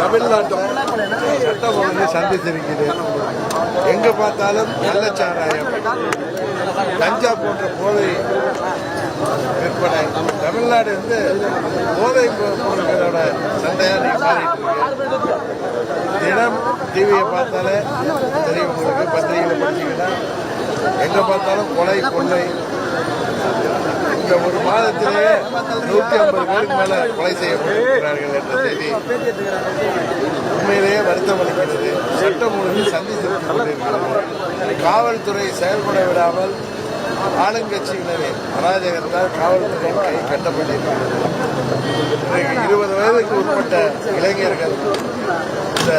தமிழ்நாட்டும் சட்டம் ஒழுங்கு சந்தித்திருக்கிறது எங்கே பார்த்தாலும் கள்ளச்சாராயம் கஞ்சா போன்ற போதை விற்பனை. தமிழ்நாடு வந்து போதை பொருட்களோட சந்தையாக மாறிட்டு தினம் டிவியை பார்த்தாலே தெரியும் உங்களுக்கு பத்திரிகைகளை படிச்சீங்கன்னா பார்த்தாலும் கொலை கொள்ளை இந்த ஒரு மாதத்திலேயே நூற்றி ஐம்பது பேருக்கு மேல கொலை செய்யப்படுகிறார்கள் என்ற செய்தி உண்மையிலேயே வருத்தம் அளிக்கிறது. சட்டம் ஒழுங்கு சந்தித்து காவல்துறை செயல்பட விடாமல் ஆளுங்கட்சியினரின் அராஜகத்தால் காவல்துறை கை கட்டப்பட்டிருக்கிறது. இன்றைக்கு இருபது வயதுக்கு உட்பட்ட இளைஞர்கள் இந்த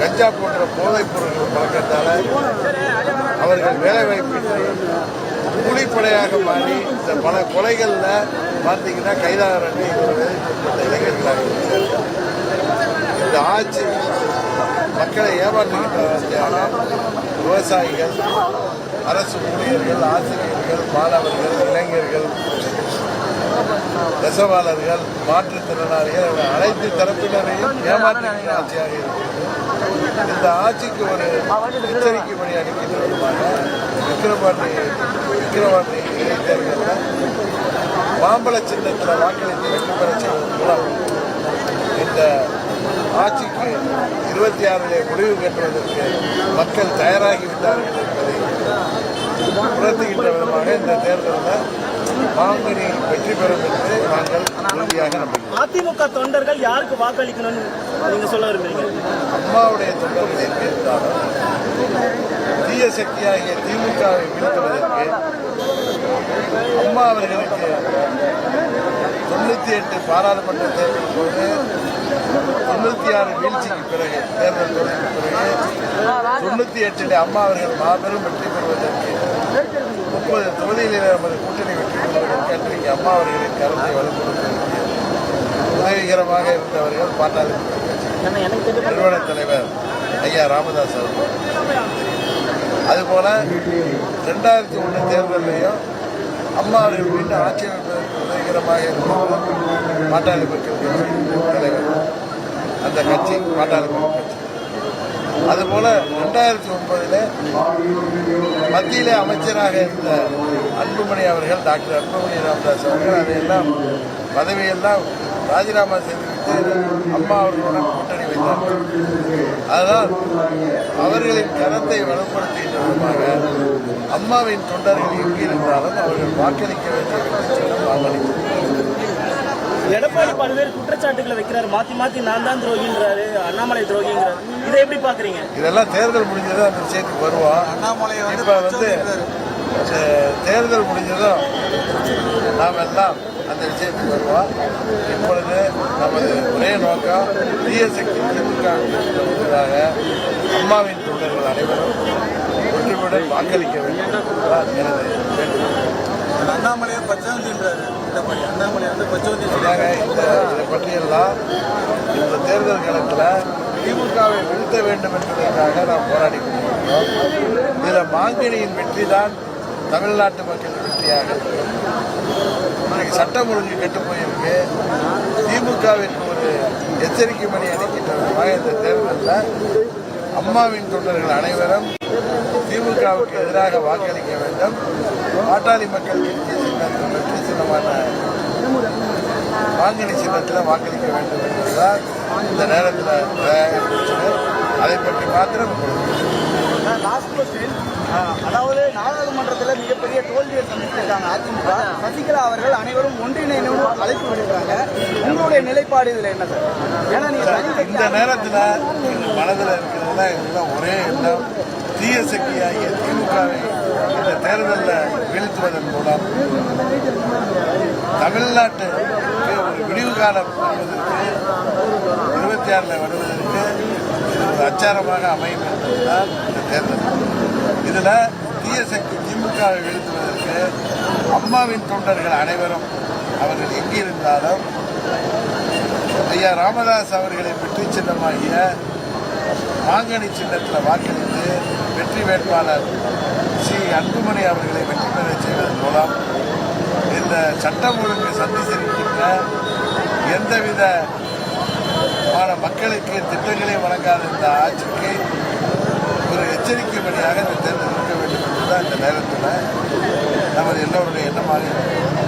கஞ்சா போன்ற போதைப் பொருட்கள் பழக்கத்தால் அவர்கள் வேலைவாய்ப்பின்றி கூலிப்படையாக மாறி இந்த பல கொலைகளில் பார்த்தீங்கன்னா கைதாகிறது இளைஞர்களாக இந்த ஆட்சி மக்களை ஏமாற்றுகின்ற விவசாயிகள் அரசு ஊழியர்கள் ஆசிரியர்கள் மாணவர்கள் இளைஞர்கள் நெசவாளர்கள் மாற்றுத்திறனாளிகள் என அனைத்து தரப்பினரையும் ஏமாற்றுகின்ற ஆட்சியாக இருக்கிறது. இந்த ஆட்சிக்கு ஒரு எச்சரிக்கை பணி அளிக்கின்ற விதமாக விக்கிரவாண்டி விக்கிரவாண்டி இடைத்தேர்தலில் மாம்பழ சின்னத்தில் வாக்களித்து வெற்றி பெற செய்வதன் மூலம் இந்த ஆட்சிக்கு இருபத்தி ஆறிலே முடிவு கட்டுவதற்கு மக்கள் தயாராகிவிட்டார்கள் என்பதை உணர்த்துகின்ற விதமாக இந்த தேர்தலில் மாங்கனி வெற்றி பெறும் என்று நாங்கள் உறுதியாக நம்புகிறோம். அதிமுக தொண்டர்கள் யாருக்கு வாக்களிக்கணும்னு நீங்க சொல்ல விரும்புறீங்க? அம்மாவுடைய தொண்டர்களை தீர்த்தாலும் தீய சக்தியாகிய திமுகவை வீழ்த்துவதற்கு அம்மா அவர்களுக்கு தொண்ணூத்தி எட்டு பாராளுமன்ற தேர்தல் போது தொண்ணூத்தி ஆறு வீழ்ச்சிக்கு பிறகு தேர்தல் தோல்விக்கு பிறகு தொண்ணூத்தி எட்டில் அம்மா அவர்கள் மாபெரும் வெற்றி பெறுவதற்கு முப்பது தொகுதிகளில் நமது கூட்டணி வெற்றி பெறுவதற்கு அன்றைக்கு அம்மா அவர்களின் கருத்தை வலுப்படுத்துவதற்கு உதவிகரமாக இருந்தவர்கள் பாட்டாளி நிறுவன தலைவர் ஐயா ராமதாஸ் அவர்கள். அதுபோல ரெண்டாயிரத்தி ஒன்று தேர்தலையும் அம்மா அவர்கள் மீண்டும் ஆட்சி அமைப்பதற்கு உதவிகரமாக பாட்டாளி தலைவர். அந்த கட்சி பாட்டாளி கட்சி. அதுபோல ரெண்டாயிரத்தி ஒன்பதுல மத்தியிலே அமைச்சராக இருந்த அன்புமணி அவர்கள் டாக்டர் அன்புமணி ராமதாஸ் அவர்கள் அதையெல்லாம் பதவியெல்லாம் ராஜினாமா செய்துவிட்டு அம்மா அவர்களுடன் வைத்தார்கள் அதனால் அவர்களின் கரத்தை விதமாக அம்மாவின் தொண்டர்கள் எங்கிருந்தாலும் அவர்கள் வாக்களிக்க வேண்டிய வெற்றிச்சீரம் வாக்களிக்கிறார்கள் எடப்பாடி பல்வேறு குற்றச்சாட்டுகளை வைக்கிறாரு. மாத்தி மாத்தி நான் தான் துரோகின்றாரு அண்ணாமலை துரோகிங்கிறாரு. இதை எப்படி பாக்குறீங்க இதெல்லாம் தேர்தல் முடிஞ்சதும் அந்த விஷயத்துக்கு வருவோம். இப்போ வந்து தேர்தல் முடிஞ்சதும் நாம் எல்லாம் அந்த விஷயத்துக்கு வருவோம். இப்பொழுது நமது ஒரே நோக்கம் தீய சக்தி திமுக அம்மாவின் தொண்டர்கள் அனைவரும் ஒன்றுபுடன் வாக்களிக்க வேண்டும் என்பதுதான் எனது வேண்டுகோள். அண்ணாமலையை பச்சவந்தின்றாரு எடப்பாடி அண்ணாமலை வந்து இந்த இதை பற்றியெல்லாம் இந்த தேர்தல் களத்தில் திமுகவை வீழ்த்த வேண்டும் என்பதற்காக நாம் போராடி கொண்டிருக்கிறோம். இதில் மாங்கனியின் வெற்றி தான் தமிழ்நாட்டு மக்கள் வெற்றியாக இன்றைக்கு சட்டம் ஒழுங்கு கெட்டு போயிருக்கு. திமுகவிற்கு ஒரு எச்சரிக்கை மணி அளிக்கின்ற இந்த தேர்தலில் அம்மாவின் தொண்டர்கள் அனைவரும் திமுகவுக்கு எதிராக வாக்களிக்க வேண்டும். பாட்டாளி மக்கள் கட்சி சின்னத்தில் வெற்றி சின்னமான வாங்கனி சின்னத்தில் வாக்களிக்க வேண்டும் என்பதுதான் இந்த நேரத்தில் உங்களுக்கு லாஸ்ட் கொஸ்டின் அதாவது நாடாளுமன்றத்தில் மிகப்பெரிய தோல்வியை சந்திச்சிருக்காங்க அதிமுக. சசிகலா அவர்கள் அனைவரும் ஒன்றிணைந்து அழைப்பு விடுக்கிறாங்க. உங்களுடைய நிலைப்பாடு இதில் என்ன சார்? ஏன்னா இந்த நேரத்தில் எங்கள் மனதில் இருக்கிறதுல எல்லாம் ஒரே எண்ணம். தீய சக்தியாகிய திமுகவை இந்த தேர்தலில் வீழ்த்துவதன் மூலம் தமிழ்நாட்டுக்கு ஒரு விடிவு காலம் வருவதற்கு இருபத்தி ஆறில் வருவதற்கு பிரச்சாரமாக அமையும் என்பதுதான் இந்த தேர்தல். இதில் தீய சக்தி திமுகவை வீழ்த்துவதற்கு அம்மாவின் தொண்டர்கள் அனைவரும் அவர்கள் எங்கிருந்தாலும் ஐயா ராமதாஸ் அவர்களை வெற்றி சின்னமாகிய மாங்கனி சின்னத்தில் வாக்களித்து வெற்றி வேட்பாளர் சி. அன்புமணி அவர்களை வெற்றி பெற செய்வதன் மூலம் இந்த சட்டம் ஒழுங்கு சந்தித்திருக்கின்ற எந்தவித ஆனால் மக்களுக்கு திட்டங்களை வழங்காத இந்த ஆட்சிக்கு ஒரு எச்சரிக்கை பணியாக இந்த தேர்தல் இருக்க வேண்டும் என்பதுதான் இந்த நேரத்தில் நமது எல்லோருடைய எண்ணமாக இருக்கிறது.